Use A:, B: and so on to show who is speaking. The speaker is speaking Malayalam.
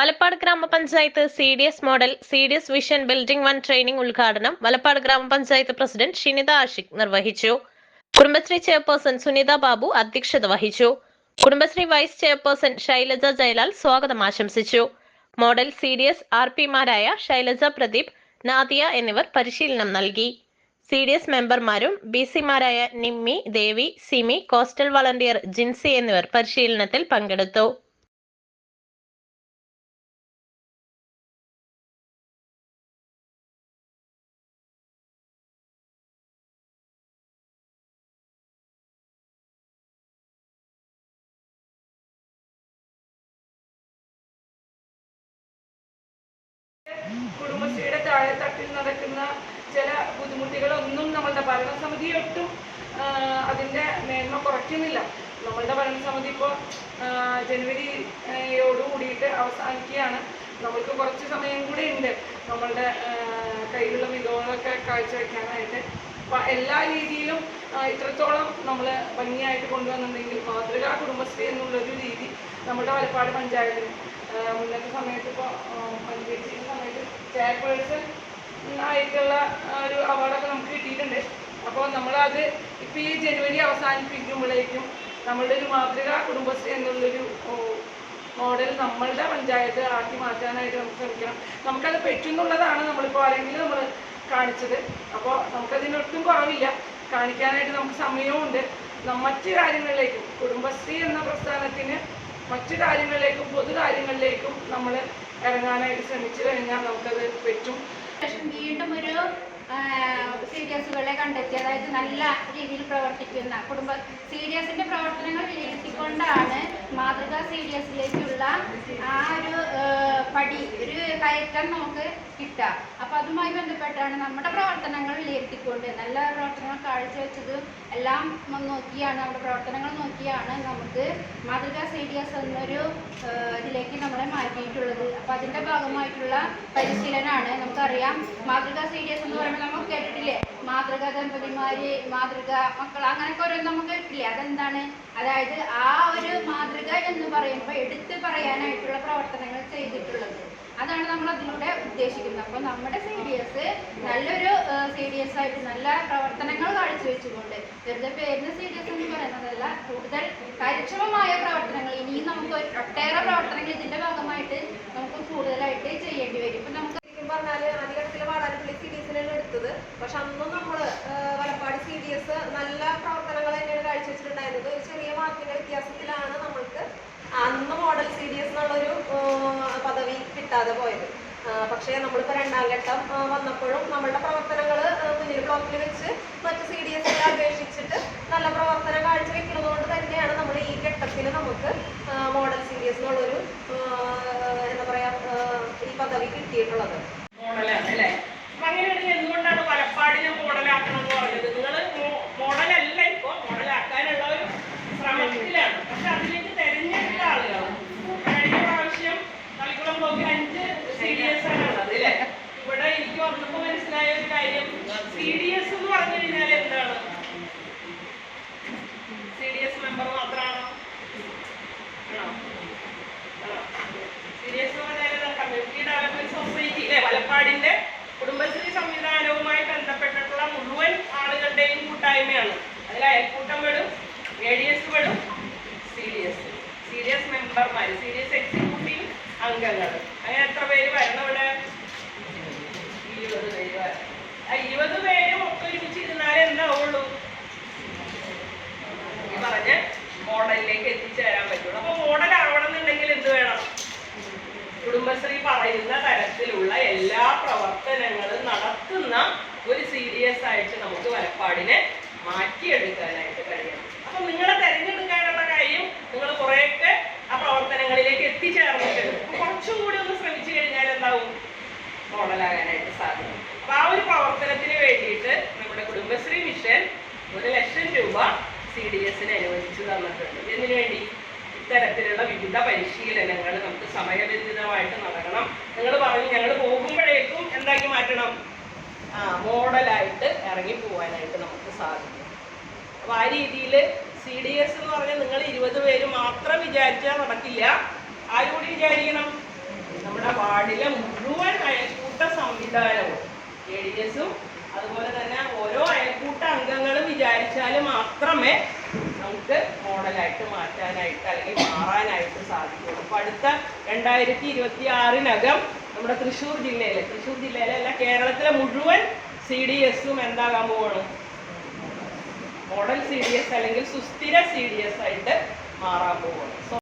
A: വലപ്പാട് ഗ്രാമപഞ്ചായത്ത് C D S model C D S vision building one training ഉദ്ഘാടനം വലപ്പാട് ഗ്രാമപഞ്ചായത്ത് പ്രസിഡന്റ് ഷിനിത ആഷിക് നിർവഹിച്ചു. കുടുംബശ്രീ ചെയർപേഴ്സൺ സുനിത ബാബു അധ്യക്ഷത വഹിച്ചു. കുടുംബശ്രീ വൈസ് ചെയർപേഴ്സൺ ശൈലജ ജയലാൽ സ്വാഗതം ആശംസിച്ചു. Model C D S R പിമാരായ Shailaja Pradeep Nadiya എന്നിവർ പരിശീലനം നൽകി. സി ഡി എസ് മെമ്പർമാരും ബി സിമാരായ നിമ്മി ദേവി സിമി കോസ്റ്റൽ വളണ്ടിയർ ജിൻസി എന്നിവർ പരിശീലനത്തിൽ പങ്കെടുത്തു.
B: കുടുംബശ്രീയുടെ താഴെത്തട്ടിൽ നടക്കുന്ന ചില ബുദ്ധിമുട്ടുകളൊന്നും നമ്മളുടെ ഭരണസമിതി ഒട്ടും അതിന്റെ മേന്മ കുറയ്ക്കുന്നില്ല. നമ്മളുടെ ഭരണസമിതി ഇപ്പോൾ ജനുവരിയോട് കൂടിയിട്ട് അവസാനിക്കുകയാണ്. നമ്മൾക്ക് കുറച്ച് സമയം കൂടി ഉണ്ട്. നമ്മളുടെ കയ്യിലുള്ള മികവുകളൊക്കെ കാഴ്ചവെക്കാനായിട്ട്. അപ്പം എല്ലാ രീതിയിലും ഇത്രത്തോളം നമ്മൾ ഭംഗിയായിട്ട് കൊണ്ടുവന്നിട്ടുണ്ടെങ്കിൽ മാതൃകാ കുടുംബശ്രീ എന്നുള്ളൊരു രീതി നമ്മുടെ വലപ്പാട് പഞ്ചായത്തിന് മുന്നത്തെ സമയത്ത് ഇപ്പോൾ പഞ്ചായത്തിന്റെ സമയത്ത് ചെയർപേഴ്സൺ ആയിട്ടുള്ള ഒരു അവാർഡൊക്കെ നമുക്ക് കിട്ടിയിട്ടുണ്ട്. അപ്പോൾ നമ്മളത് ഇപ്പോൾ ഈ ജനുവരി അവസാനിപ്പിക്കുമ്പോഴേക്കും നമ്മളുടെ ഒരു മാതൃക കുടുംബശ്രീ എന്നുള്ളൊരു മോഡൽ നമ്മളുടെ പഞ്ചായത്ത് ആക്കി മാറ്റാനായിട്ട് നമുക്ക് ശ്രമിക്കണം. നമുക്കത് പറ്റുന്നുള്ളതാണ് നമ്മളിപ്പോൾ ആരെങ്കിലും നമ്മൾ കാണിച്ചത്. അപ്പോൾ നമുക്കതിനൊട്ടും കുറവില്ല. കാണിക്കാനായിട്ട് നമുക്ക് സമയവുമുണ്ട്. മറ്റ് കാര്യങ്ങളിലേക്കും കുടുംബശ്രീ എന്ന പ്രസ്ഥാനത്തിന് മറ്റു കാര്യങ്ങളിലേക്കും പൊതു കാര്യങ്ങളിലേക്കും നമ്മൾ ഇറങ്ങാനായിട്ട് ശ്രമിച്ചു കഴിഞ്ഞാൽ നമുക്കത് പറ്റും.
C: വീണ്ടും ഒരു സീരിയസുകളെ കണ്ടെത്തി അതായത് നല്ല രീതിയിൽ പ്രവർത്തിക്കുന്ന കുടുംബ സീരിയസിന്റെ പ്രവർത്തനങ്ങൾ വിലയിരുത്തിക്കൊണ്ടാണ് മാതൃകാ സീരിയസിലേക്കുള്ള ആ ഒരു പടി ഒരു കയറ്റം നമുക്ക് കിട്ടുക. അപ്പൊ അതുമായി ബന്ധപ്പെട്ടാണ് നമ്മുടെ പ്രവർത്തനങ്ങൾ വിലയിരുത്തിക്കൊണ്ട് നല്ല പ്രവർത്തനങ്ങൾ കാഴ്ചവെച്ചത് എല്ലാം നോക്കിയാണ് നമ്മുടെ പ്രവർത്തനങ്ങൾ നോക്കിയാണ് നമുക്ക് മാതൃകാ സീരിയസ് എന്നൊരു ഇതിലേക്ക് നമ്മളെ മാറ്റിയിട്ടുള്ളത്. അപ്പൊ അതിന്റെ ഭാഗമായിട്ടുള്ള പരിശീലനമാണ് നമുക്കറിയാം. മാതൃകാ സി ഡി എസ് എന്ന് പറയുമ്പോൾ നമുക്ക് കേട്ടിട്ടില്ലേ? മാതൃക ദമ്പതിമാര് മാതൃക മക്കൾ അങ്ങനെയൊക്കെ ഓരോ നമുക്ക് കേട്ടില്ലേ അതെന്താണ്? അതായത് ആ ഒരു മാതൃക എന്ന് പറയുമ്പോൾ എടുത്തു പറയാനായിട്ടുള്ള പ്രവർത്തനങ്ങൾ ചെയ്തിട്ടുള്ളത്. അതാണ് നമ്മൾ അതിലൂടെ ഉദ്ദേശിക്കുന്നത്. അപ്പോൾ നമ്മുടെ സി ഡി എസ് നല്ലൊരു സി ഡി എസ് ആയിട്ട് നല്ല പ്രവർത്തനങ്ങൾ കാഴ്ചവെച്ചുകൊണ്ട് വെറുതെ പേരിന് സി ഡി എസ് എന്ന് പറയുന്നതല്ല കൂടുതൽ കാര്യക്ഷമമായ പ്രവർത്തനങ്ങൾ ഇനിയും നമുക്ക് ഒട്ടേറെ പ്രവർത്തനങ്ങൾ ഇതിന്റെ ഭാഗമായിട്ട് നമുക്ക് കൂടുതലായിട്ട് ചെയ്യേണ്ടി വരും. ഇപ്പം നമുക്ക്
D: പറഞ്ഞാൽ ആദ്യഘട്ടത്തിൽ വാടാനപ്പള്ളി സി ഡി എസിനാണ് എടുത്തത്. പക്ഷെ അന്നും നമ്മൾ ആ, വലപ്പാട് സി ഡി എസ് നല്ല പ്രവർത്തനങ്ങൾ തന്നെയാണ് കാഴ്ചവെച്ചിട്ടുണ്ടായിരുന്നത് ഒരു ചെറിയ മാർക്കിന്റെ വ്യത്യാസത്തിലാണ് നമ്മൾക്ക് അന്ന് മോഡൽ സി ഡി എസ് എന്നുള്ളൊരു ആ, പദവി കിട്ടാതെ പോയത്. പക്ഷേ നമ്മളിപ്പോൾ രണ്ടാം ഘട്ടം വന്നപ്പോഴും നമ്മളുടെ പ്രവർത്തനങ്ങൾ മുന്നിൽ ബ്ലോക്കിൽ വെച്ച് മറ്റ് സി ഡി എസിനെ അപേക്ഷിച്ചിട്ട് നല്ല പ്രവർത്തനം കാഴ്ചവെക്കുന്നത് കൊണ്ട് തന്നെയാണ് നമ്മൾ ഈ ഘട്ടത്തിൽ നമുക്ക് മോഡൽ സി ഡി എസ് എന്നുള്ളൊരു എന്താ പറയാ ആ, ഈ പദവി കിട്ടിയിട്ടുള്ളത്.
B: മോഡലാണ് അല്ലേ അപ്പൊ അങ്ങനെയാണെങ്കിൽ എന്തുകൊണ്ടാണ് വലപ്പാടിനെ മോഡലാക്കണം എന്ന് പറഞ്ഞത് നിങ്ങൾ മോഡലല്ല ഇപ്പൊ മോഡലാക്കാനുള്ള ഒരു ശ്രമത്തിലാണ് പക്ഷെ അതിലേക്ക് തെരഞ്ഞെടുത്ത ആളുകൾ കഴിഞ്ഞ പ്രാവശ്യം തളിക്കുളം ബ്ലോക്കിൽ അഞ്ച് സി ഡി എസ് ആണ് ഉള്ളത് അല്ലേ ഇവിടെ എനിക്ക് വന്നപ്പോ മനസ്സിലായ ഒരു കാര്യം സി ഡി എസ് എന്ന് പറഞ്ഞു കഴിഞ്ഞാൽ എന്താണ്? സി ഡി എസ് മെമ്പർ മാത്രമാണോ ആണോ? സീരിയസ് കമ്മ്യൂണിറ്റി ഡെവലപ്മെന്റ് സൊസൈറ്റി അല്ലെ? വലപ്പാടിന്റെ കുടുംബശ്രീ സംവിധാനവുമായി ബന്ധപ്പെട്ടിട്ടുള്ള മുഴുവൻ ആളുകളുടെയും കൂട്ടായ്മയാണ്. അതിൽ അയൽക്കൂട്ടം പെടും എ ഡി എസ് പെടും C D S C D S മെമ്പർമാർ സി ഡി എസ് എക്സിക്യൂട്ടീവ് അംഗങ്ങൾ. അങ്ങനെ എത്ര പേര് വരണം ഇവിടെ? ഇരുപത് പേര് വരണം. ഇരുപത് പേരും ഒക്കെ ഒരുമിച്ച് ഇരുന്നാലേ എന്താവുള്ളൂ. ഈ പറഞ്ഞ മോഡലിലേക്ക് എത്തിച്ചേരാൻ പറ്റുള്ളൂ. അപ്പൊ മോഡൽ ആവണമെന്നുണ്ടെങ്കിൽ എന്ത് വേണം? കുടുംബശ്രീ പറയുന്ന തരത്തിലുള്ള എല്ലാ പ്രവർത്തനങ്ങളും നടത്തുന്ന ഒരു സീരിയസ് ആയിട്ട് നമുക്ക് വലപ്പാടിനെ മാറ്റിയെടുക്കാനായിട്ട് കഴിയണം. അപ്പൊ നിങ്ങളെ തെരഞ്ഞെടുക്കാനുള്ള കാര്യം നിങ്ങൾ കുറെയൊക്കെ ആ പ്രവർത്തനങ്ങളിലേക്ക് എത്തിച്ചേർന്നിട്ടുണ്ട് അപ്പൊ കുറച്ചും കൂടി ഒന്ന് ശ്രമിച്ചു കഴിഞ്ഞാൽ എന്താവും മോഡലാകാനായിട്ട് സാധിക്കും അപ്പൊ ആ ഒരു പ്രവർത്തനത്തിന് വേണ്ടിയിട്ട് നമ്മുടെ കുടുംബശ്രീ മിഷൻ ഒരു ലക്ഷം രൂപ സി ഡി അനുവദിച്ചു തന്നിട്ടുണ്ട്. ഇതിനു വേണ്ടി ഇത്തരത്തിലുള്ള വിവിധ പരിശീലനങ്ങൾ നമുക്ക് സമയബന്ധിതമായിട്ട് നടക്കണം. നിങ്ങൾ പറഞ്ഞു ഞങ്ങൾ പോകുമ്പോഴേക്കും എന്താക്കി മാറ്റണം? ആ മോഡലായിട്ട് ഇറങ്ങി പോകാനായിട്ട് നമുക്ക് സാധിക്കും. അപ്പൊ ആ രീതിയിൽ സി ഡി എസ് എന്ന് പറഞ്ഞാൽ നിങ്ങൾ ഇരുപത് പേര് മാത്രം വിചാരിച്ചാൽ നടക്കില്ല. ആരും വിചാരിക്കണം? നമ്മുടെ വാർഡിലെ മുഴുവൻ അയൽക്കൂട്ട സംവിധാനവും എ ഡി എസും അതുപോലെ തന്നെ ഓരോ അയൽക്കൂട്ട അംഗങ്ങളും വിചാരിച്ചാൽ മാത്രമേ നമുക്ക് മോഡലായിട്ട് മാറ്റാനായിട്ട് അല്ലെങ്കിൽ മാറാനായിട്ട് സാധിക്കുള്ളൂ അപ്പോൾ അടുത്ത രണ്ടായിരത്തി ഇരുപത്തി ആറിനകം നമ്മുടെ തൃശ്ശൂർ ജില്ലയിലെ തൃശ്ശൂർ ജില്ലയിലെ അല്ല കേരളത്തിലെ മുഴുവൻ സി ഡി എസും എന്താകാൻ പോകണം മോഡൽ സി ഡി എസ് അല്ലെങ്കിൽ സുസ്ഥിര സി ഡി എസ് ആയിട്ട് മാറാൻ പോവുകയാണ്